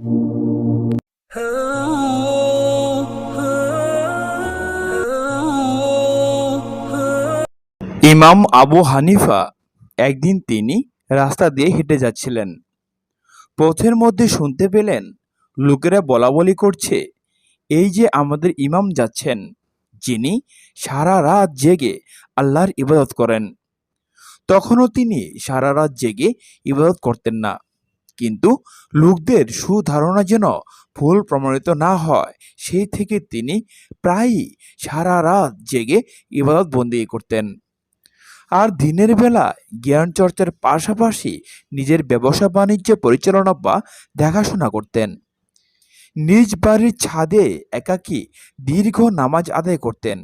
ইমাম আবু হানিফা একদিন তিনি রাস্তা দিয়ে হেঁটে যাচ্ছিলেন। পথের মধ্যে শুনতে পেলেন লোকেরা বলাবলি করছে, এই যে আমাদের ইমাম যাচ্ছেন, যিনি সারা রাত জেগে আল্লাহর ইবাদত করেন। তখনও তিনি সারা রাত জেগে ইবাদত করতেন না। কিন্তু লোকদের সুধারণা যেন ভুল প্রমাণিত না হয়, সেই থেকে তিনি প্রায়ই সারা রাত জেগে ইবাদত বন্দি করতেন। আর দিনের বেলা জ্ঞান চর্চার পাশাপাশি নিজের ব্যবসা বাণিজ্য পরিচালনা বা দেখাশোনা করতেন। নিজ বাড়ির ছাদে একাকী দীর্ঘ নামাজ আদায় করতেন।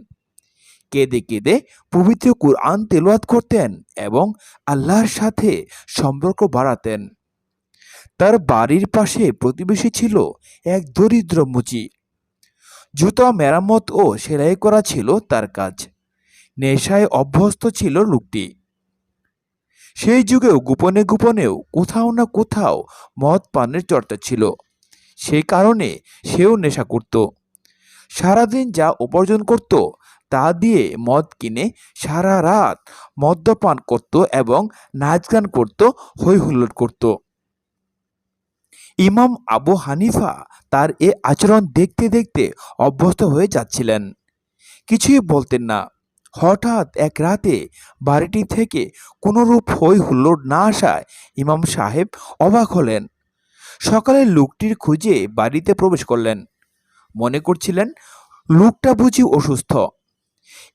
কেঁদে কেঁদে পবিত্র কুরআন তেলাওয়াত করতেন এবং আল্লাহর সাথে সম্পর্ক বাড়াতেন। তার বাড়ির পাশে প্রতিবেশী ছিল এক দরিদ্র মুচি। জুতা, মেরামত ও সেলাই করা ছিল তার কাজ। নেশায় অভ্যস্ত ছিল লোকটি। সেই যুগেও গোপনে গোপনেও কোথাও না কোথাও মদ পানের চর্চা ছিল। সেই কারণে সেও নেশা করত। সারাদিন যা উপার্জন করত, তা দিয়ে মদ কিনে সারা রাত মদ্যপান করত এবং নাচ গান করত হই হুল্লোড় করত। ইমাম আবু হানিফা তার এ আচরণ দেখতে দেখতে অভ্যস্ত হয়ে যাচ্ছিলেন। কিছুই বলতেন না। হঠাৎ এক রাতে বাড়িটি থেকে কোনোরূপ হই হুল্লোড় না আসায় ইমাম সাহেব অবাক হলেন। সকালে লোকটির খুঁজে বাড়িতে প্রবেশ করলেন। মনে করছিলেন, লোকটা বুঝি অসুস্থ।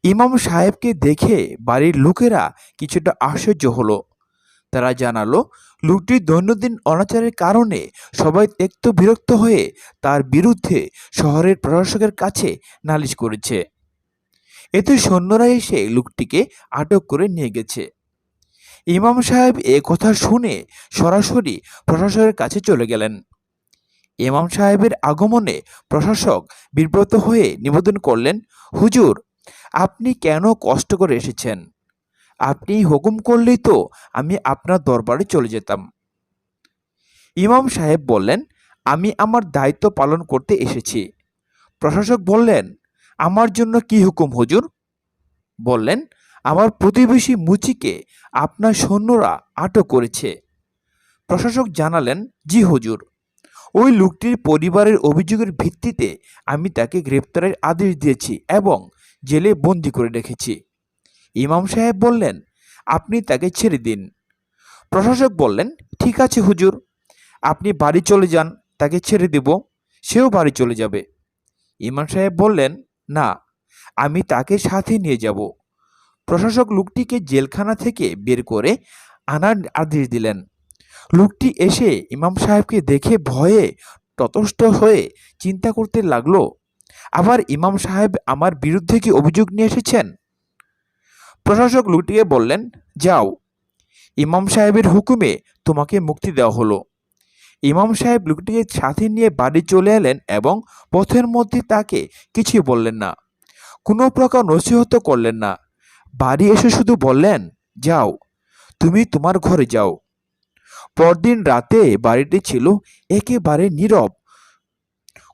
ইমাম সাহেবকে দেখে বাড়ির লোকেরা কিছুটা আশ্চর্য হলো। তারা জানালো লোকটির দৈনন্দিন অনাচারের কারণে সবাই ত্যক্ত বিরক্ত হয়ে তার বিরুদ্ধে শহরের প্রশাসকের কাছে নালিশ করেছে। এতে সৈন্যরা এসে লোকটিকে আটক করে নিয়ে গেছে। ইমাম সাহেব এ কথা শুনে সরাসরি প্রশাসকের কাছে চলে গেলেন। ইমাম সাহেবের আগমনে প্রশাসক বিব্রত হয়ে নিবেদন করলেন, হুজুর, আপনি কেন কষ্ট করে এসেছেন? আপনি হুকুম করলেই তো আমি আপনার দরবারে চলে যেতাম। ইমাম সাহেব বললেন, আমি আমার দায়িত্ব পালন করতে এসেছি। প্রশাসক বললেন, আমার জন্য কি হুকুম, হুজুর? বললেন, আমার প্রতিবেশী মুচিকে আপনার সৈন্যরা আটক করেছে। প্রশাসক জানালেন, জি হুজুর, ওই লোকটির পরিবারের অভিযোগের ভিত্তিতে আমি তাকে গ্রেপ্তারের আদেশ দিয়েছি এবং জেলে বন্দি করে রেখেছি। ইমাম সাহেব বললেন, আপনি তাকে ছেড়ে দিন। প্রশাসক বললেন, ঠিক আছে হুজুর, আপনি বাড়ি চলে যান, তাকে ছেড়ে দেব, সেও বাড়ি চলে যাবে। ইমাম সাহেব বললেন, না, আমি তাকে সাথে নিয়ে যাব। প্রশাসক লোকটিকে জেলখানা থেকে বের করে আনার আদেশ দিলেন। লোকটি এসে ইমাম সাহেবকে দেখে ভয়ে ততষ্ট হয়ে চিন্তা করতে লাগল, আবার ইমাম সাহেব আমার বিরুদ্ধে কি অভিযোগ নিয়ে এসেছেন? প্রশাসক লোকটিকে বললেন, যাও। ইমাম সাহেবের হুকুমে তোমাকে মুক্তি দেওয়া হলো। ইমাম সাহেব লুকটিকে সাথে নিয়ে বাড়ি চলে এলেন এবং পথের মধ্যে তাকে কিছুই বললেন না। কোনো প্রকার নসিহত করলেন না। বাড়ি এসে শুধু বললেন, যাও, তুমি তোমার ঘরে যাও। পরদিন রাতে বাড়িটি ছিল একেবারে নীরব।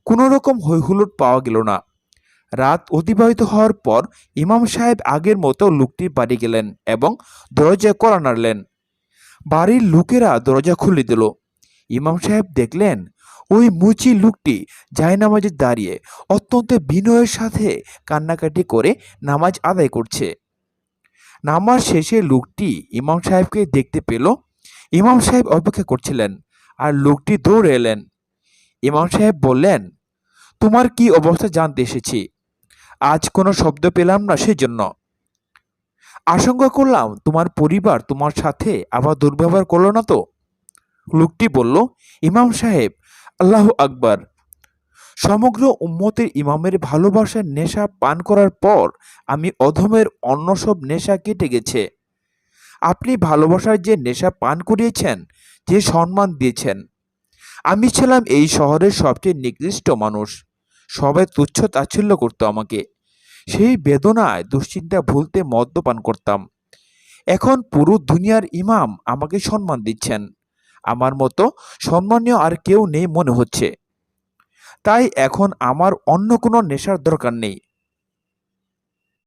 কোনো রকম হৈহুল্লোড় পাওয়া গেল না। রাত অতিবাহিত হওয়ার পর ইমাম সাহেব আগের মতো লোকটির বাড়ি গেলেন এবং দরজায় কড়া নাড়লেন। বাড়ির লোকেরা দরজা খুলে দিল। ইমাম সাহেব দেখলেন, ওই মুচি লোকটি জায়নামাজে দাঁড়িয়ে অত্যন্ত বিনয়ের সাথে কান্নাকাটি করে নামাজ আদায় করছে। নামাজ শেষে লোকটি ইমাম সাহেবকে দেখতে পেল। ইমাম সাহেব অপেক্ষা করছিলেন আর লোকটি দৌড়ে এলেন। ইমাম সাহেব বললেন, তোমার কি অবস্থা জানতে এসেছি? আজ কোনো শব্দ পেলাম না সেজন্য। আশঙ্কা করলাম, তোমার পরিবার তোমার সাথে আবার দুর্ব্যবহার করল না তো? লোকটি বলল, ইমাম সাহেব, আল্লাহ আকবার। সমগ্র উম্মতের ইমামের ভালোবাসার নেশা পান করার পর আমি অধমের অন্য সব নেশা কেটে গেছে। আপনি ভালোবাসার যে নেশা পান করিয়েছেন, যে সম্মান দিয়েছেন, আমি ছিলাম এই শহরের সবচেয়ে নিকৃষ্ট মানুষ। সবাই তুচ্ছ তাচ্ছিল্য করতো আমাকে। সেই বেদনায় দুশ্চিন্তা ভুলতে মদ্যপান করতাম। এখন পুরো দুনিয়ার ইমাম আমাকে সম্মান দিচ্ছেন। আমার মতো সম্মানীয় আর কেউ নেই মনে হচ্ছে। তাই এখন আমার অন্য কোনো নেশার দরকার নেই।